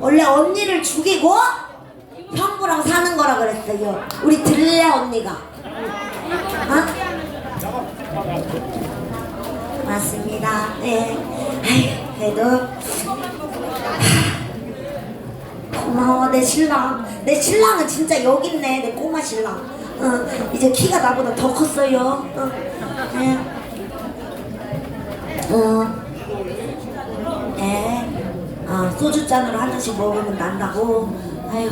원래 언니를 죽이고 형부랑 사는 거라 그랬어요. 우리 들래 언니가. 어? 맞습니다. 네. 아휴, 그래도 고마워 내 신랑. 내 신랑은 진짜 여기 있네 내 꼬마 신랑. 어, 이제 키가 나보다 더 컸어요. 어, 네. 어. 네. 아, 소주 잔으로 한 잔씩 먹으면 난다고. 아유,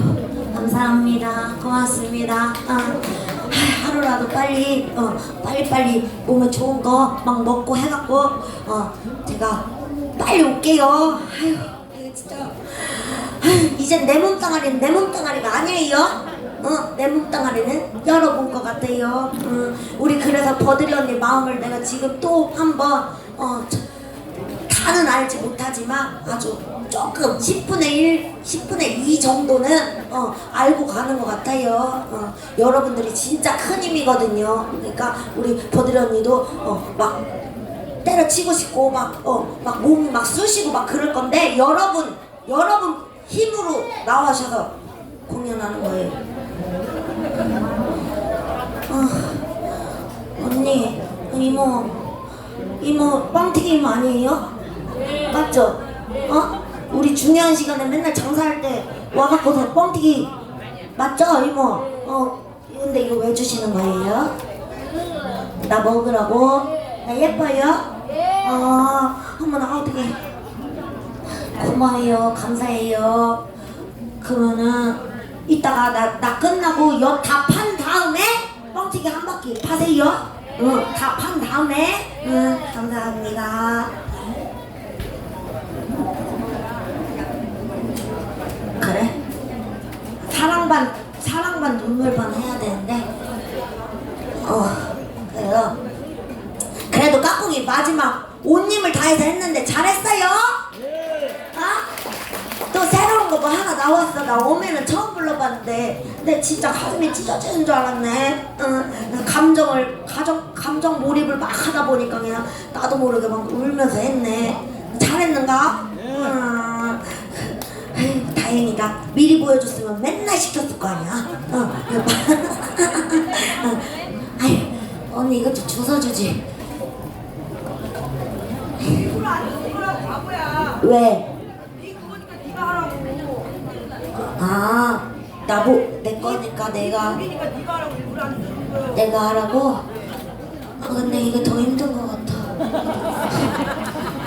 감사합니다. 고맙습니다. 아, 하- 하루라도 빨리, 어, 빨리빨리 몸에 좋은 거 막 먹고 해갖고, 어, 제가 빨리 올게요. 아유, 이거 진짜. 이젠 내 몸뚱아리는 내 몸뚱아리가 아니에요. 어, 내 몸뚱아리는 여러분 것 같아요. 어, 우리 그래서 버들이 언니 마음을 내가 지금 또 한번, 어, 저- 다는 알지 못하지만 아주 조금 10분의 1, 10분의 2 정도는 어, 알고 가는 것 같아요. 어, 여러분들이 진짜 큰 힘이거든요. 그러니까 우리 버들 언니도 어, 막 때려치고 싶고 막 어, 막 몸이 막 쑤시고 막 그럴 건데 여러분 여러분 힘으로 나와셔서 공연하는 거예요. 어, 언니 이모 이모 빵튀김 아니에요? 맞죠? 어? 우리 중요한 시간에 맨날 장사할 때 와갖고서 뻥튀기 맞죠 이모? 어 근데 이거 왜 주시는 거예요? 나 먹으라고? 나 예뻐요? 어 어머나 어떡해 고마워요 감사해요 그러면은 이따가 나, 나 끝나고 여다판 다음에 뻥튀기 한 바퀴 파세요 응다 판 다음에 응 감사합니다 그래? 사랑 반 사랑 반 눈물 반 해야 되는데 어 그래요. 그래도 깍꿍이 마지막 온 힘을 다해서 했는데 잘했어요? 어? 또 새로운 거 뭐 하나 나왔어. 나 오면은 처음 불러봤는데. 근데 진짜 가슴이 찢어지는 줄 알았네. 응, 감정을 가정 감정 몰입을 막 하다 보니까 그냥 나도 모르게 막 울면서 했네. 잘했는가? 응. 다행이다. 미리 보여줬으면 맨날 시켰을 거 아니야. 어. 어. 아유, 언니 이것 좀 주워주지. 왜? 아, 나보 내 거니까 내가. 내가 하라고. 아, 근데 이게 더 힘든 것 같아.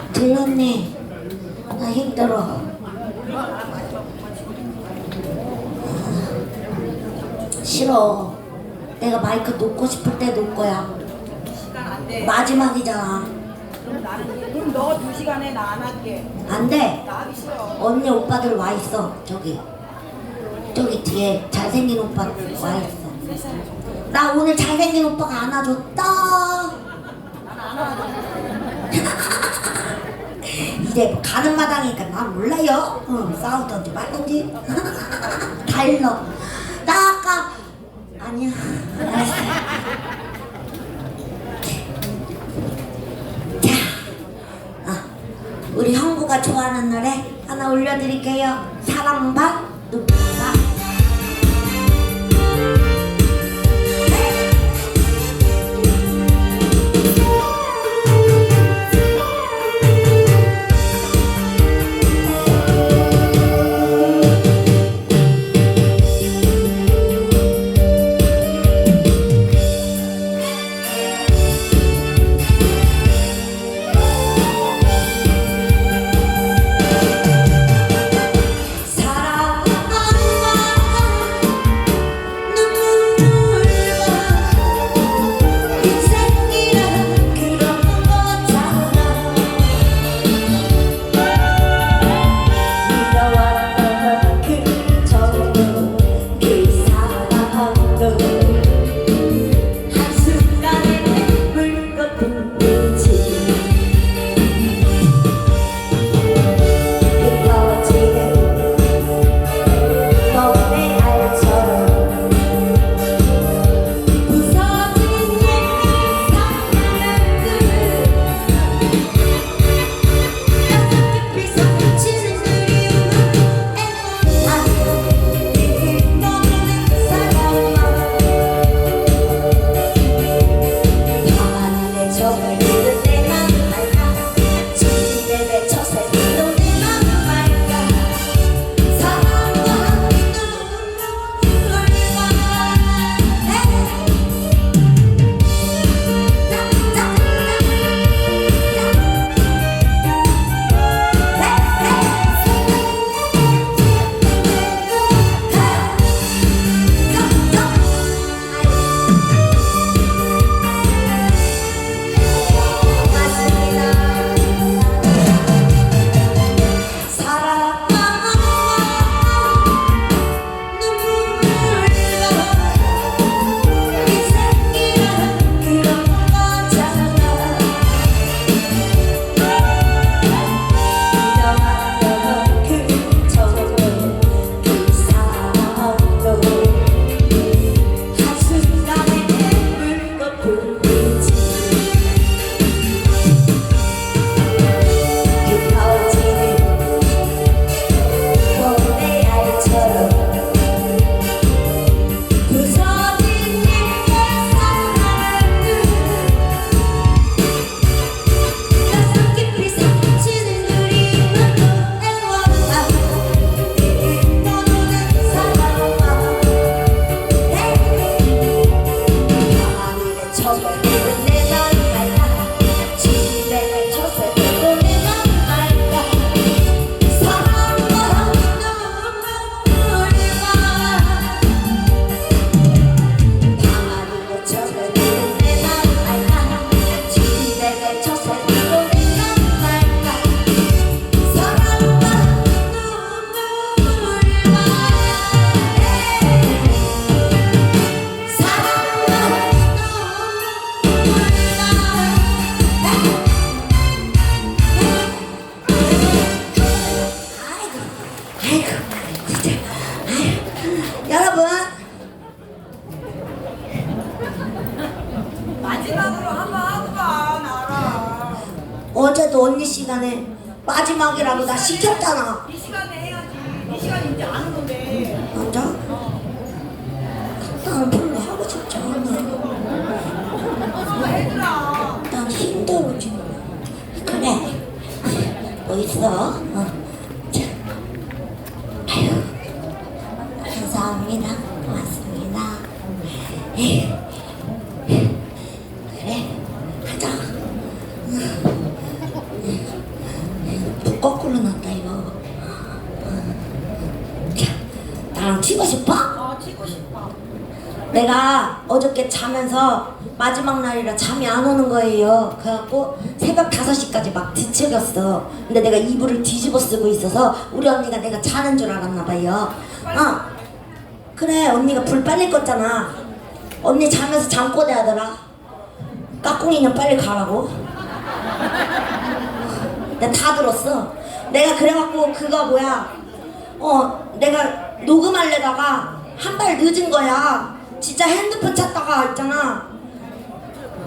들렸니? 나 힘들어. 싫어. 내가 마이크 놓고 싶을 때 놓을 거야. 시간 안 돼. 마지막이잖아. 그럼 나는 그럼 너 두 시간에 나 안 할게. 안 돼. 나 하기 싫어. 언니 오빠들 와 있어. 저기. 저기 뒤에 잘생긴 오빠 와 있어. 나 오늘 잘생긴 오빠가 안아줬다. 이제 뭐 가는 마당이니까 난 몰라요. 응, 싸우던지 말던지. 다 일러. 나 아까 아니야. 알았어. 자, 아, 우리 형부가 좋아하는 노래 하나 올려드릴게요. 사랑받 눈물 시켰잖아. 이 시간에 해야지. 이 시간이 이제 안 오는데. 맞아? 난 별로 하고 싶지 않아. 해주라. 난 힘들어 지금. 그래. 뭐 있어? 어. 자. 아유. 감사합니다. 고맙습니다. 에휴. 그래. 하자. 붓 거꾸로 났다 이거. 어. 자, 나랑 치고 싶어? 어, 치고 싶어. 내가 어저께 자면서 마지막 날이라 잠이 안 오는 거예요. 그래갖고 새벽 5시까지 막 뒤척였어. 근데 내가 이불을 뒤집어 쓰고 있어서 우리 언니가 내가 자는 줄 알았나 봐요. 어. 그래, 언니가 불 빨리 껐잖아. 언니 자면서 잠꼬대 하더라. 까꿍이는 빨리 가라고. 내가 다 들었어. 내가 그래갖고 그거 뭐야. 어, 내가 녹음하려다가 한 발 늦은 거야. 진짜 핸드폰 찾다가 있잖아.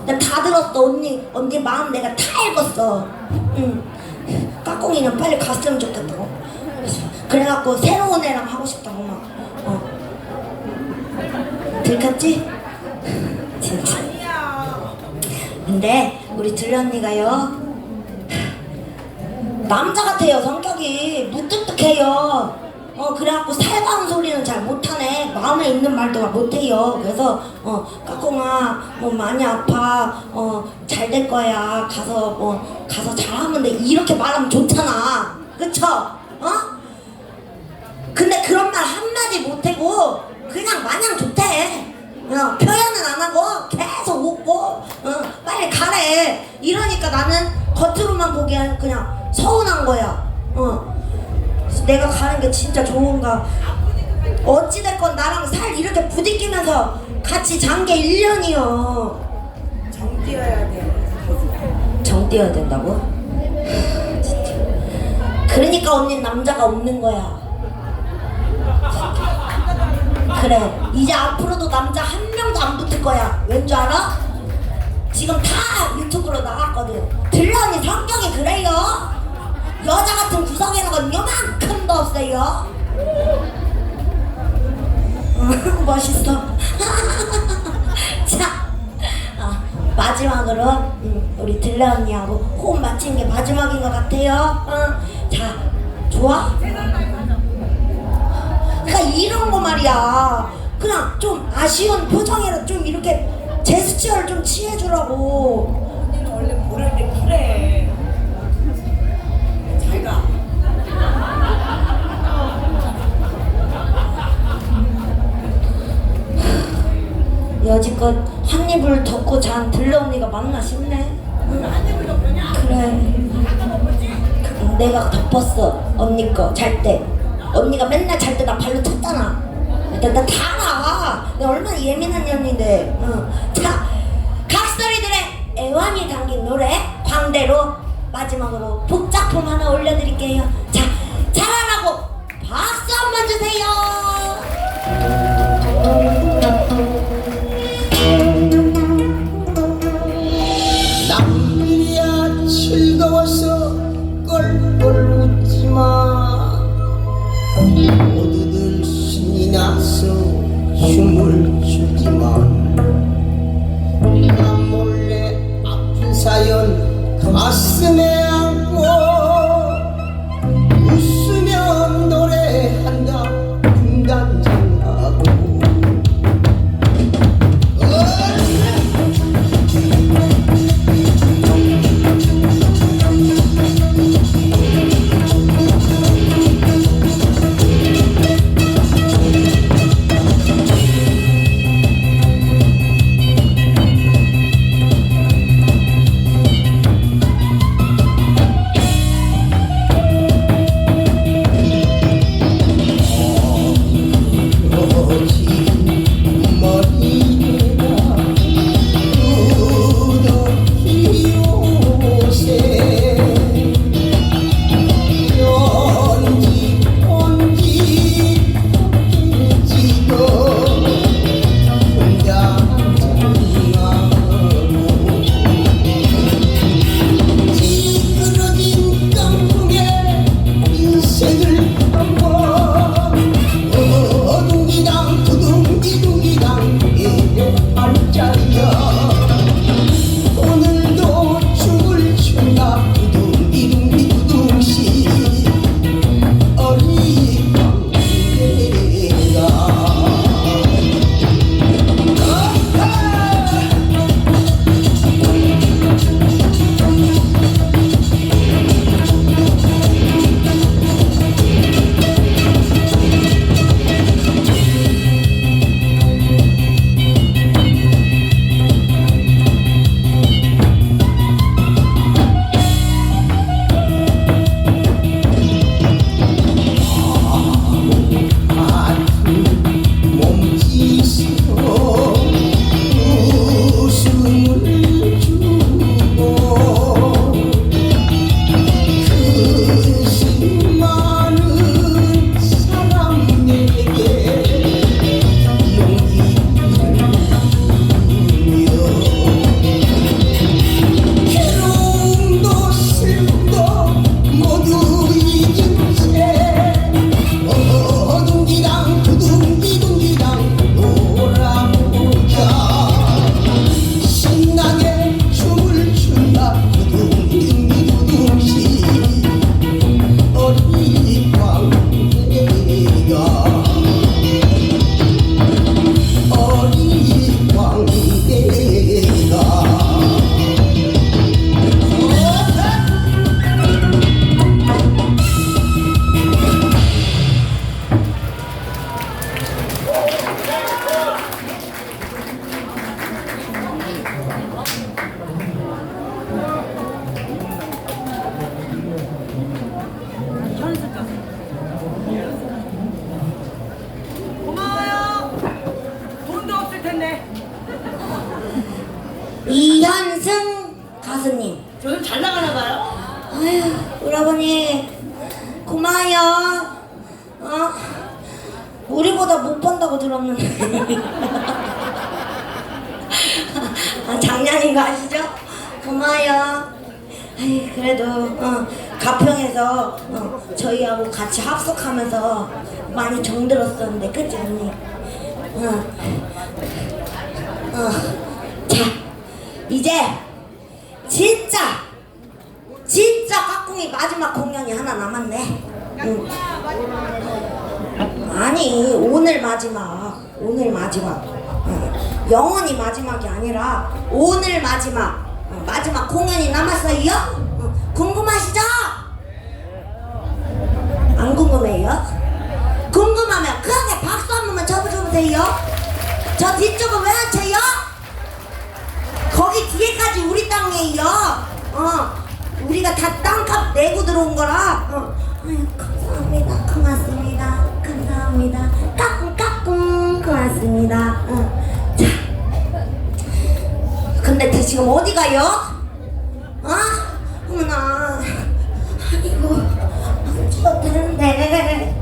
내가 다 들었어, 언니. 언니 마음 내가 다 읽었어. 응. 까꿍이는 빨리 갔으면 좋겠다고. 그래갖고 새로운 애랑 하고 싶다고 막. 어. 들켰지? 진짜. 근데 우리 들려 언니가요 남자 같아요 성격이. 무뚝뚝해요. 어 그래갖고 살가운 소리는 잘 못하네. 마음에 있는 말도 막 못해요. 그래서 어 까꿍아 뭐 많이 아파. 어 잘 될 거야. 가서 뭐 가서 잘하면 돼. 이렇게 말하면 좋잖아. 그쵸? 어? 근데 그런 말 한마디 못하고 그냥 마냥 좋대. 어, 표현은 안 하고 계속 웃고 어, 빨리 가래. 이러니까 나는 겉으로만 보기엔 그냥 서운한 거야 어. 내가 가는 게 진짜 좋은가 어찌됐건 나랑 살 이렇게 부딪히면서 같이 잔 게 1년이요 정 띄어야 돼. 정 띄어야 된다고? 하, 진짜. 그러니까 언니는 남자가 없는 거야. 그래, 이제 앞으로도 남자 한 명도 안 붙을 거야. 왠 줄 알아? 지금 다 유튜브로 나갔거든. 들려 언니 성격이 그래요? 여자 같은 건 요만큼도 없어요. 음, 멋있어. 자, 아, 마지막으로 음, 우리 들라 언니하고 호흡 맞춘 게 마지막인 것 같아요. 어, 자, 좋아? 그러니까 이런 거 말이야. 그냥 좀 아쉬운 표정이라 좀 이렇게 제스처를 좀 취해주라고. 언니는 원래 부를 때 그래. 잘 가. 여지껏 한 입을 덮고 잔 들러 언니가 맞나 싶네. 응. 한입을 덮느냐? 그래. 그, 내가 덮었어 언니 거 잘 때. 언니가 맨날 잘 때 나 발로 찼잖아. 일단 나다 나와. 내가 얼마나 예민한 년인데. 응. 자, 각설이들의 애환이 담긴 노래 광대로 마지막으로 복작품 하나 올려드릴게요. 자, 잘하라고 박수 한 번 주세요. 요즘 잘 나가나 봐요? 아유, 우리 아버님 고마워요. 어? 우리보다 못 번다고 들었는데. 아, 장난인 거 아시죠? 고마워요. 아이, 그래도 어, 가평에서 어, 저희하고 같이 합숙하면서 많이 정들었었는데, 그치 언니? 어. 어. 자, 이제 진짜, 진짜 깍꿍이 마지막 공연이 하나 남았네. 응. 아니 오늘 마지막 오늘 마지막 어, 영원히 마지막이 아니라 오늘 마지막 어, 마지막 공연이 남았어요 어, 궁금하시죠? 안 궁금해요? 궁금하면 크게 박수 한 번만 쳐주세요 저 뒤쪽은 왜 안 쳐요? 거기 뒤에까지 우리 땅이에요 어. 우리가 다 땅값 내고 들어온 거라. 어. 아유, 감사합니다. 고맙습니다. 감사합니다. 까꿍 까꿍. 고맙습니다. 어. 자. 근데 대 지금 어디 가요? 어? 어머나. 아이고 안 쳐도 되는데.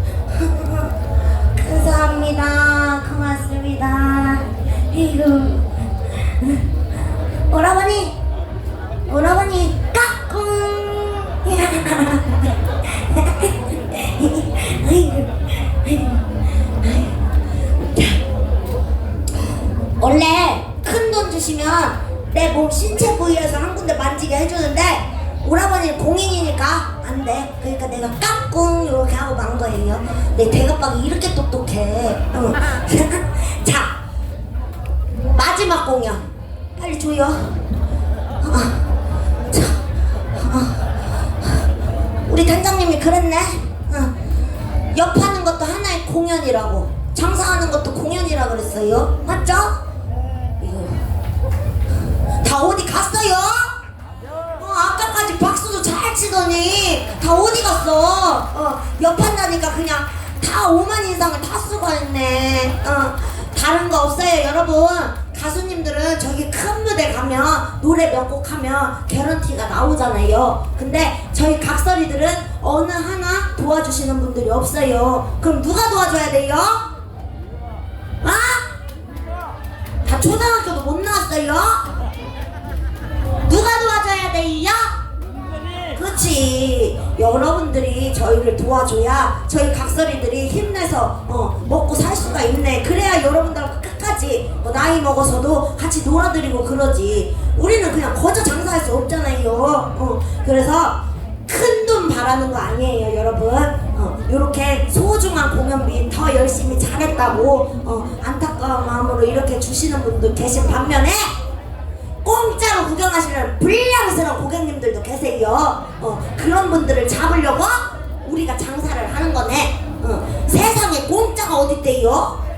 감사합니다. 고맙습니다. 아이고 오라버니 오라버니 까꿍. 원래 큰 돈 주시면 내 몸 신체 부위에서 한 군데 만지게 해주는데 오라버니는 공인이니까 안 돼. 그러니까 내가 까꿍 이렇게 하고 만 거예요. 내 대가빵이 이렇게 똑똑해. 응. 자 마지막 공연 빨리 줘요. 아, 자, 아. 우리 단장님이 그랬네. 응. 옆하는 것도 하나의 공연이라고. 장사하는 것도 공연이라 그랬어요. 맞죠? 다 어디 갔어요? 어, 아까까지 박수도 잘 치더니 다 어디 갔어? 어, 옆한다니까 그냥 다 5만 인상을 다 쓰고 있네. 어, 다른 거 없어요, 여러분. 가수님들은 저기 큰 무대 가면 노래 몇 곡 하면 개런티가 나오잖아요. 근데 저희 각설이들은 어느 하나 도와주시는 분들이 없어요. 그럼 누가 도와줘야 돼요? 아? 다 초등학교도 못 나왔어요? 누가 도와줘야 돼요? 그렇지 여러분들이 저희를 도와줘야 저희 각설이들이 힘내서 어, 먹고 살 수가 있네 그래야 여러분들 끝까지 뭐 나이 먹어서도 같이 놀아드리고 그러지 우리는 그냥 거저 장사할 수 없잖아요 어, 그래서 큰 돈 바라는 거 아니에요 여러분 어, 이렇게 소중한 공연비 더 열심히 잘했다고 어, 안타까운 마음으로 이렇게 주시는 분들 계신 반면에 공짜로 구경하시는 불량스러운 고객님들도 계세요. 어, 그런 분들을 잡으려고 우리가 장사를 하는 거네. 어, 세상에 공짜가 어딨대요?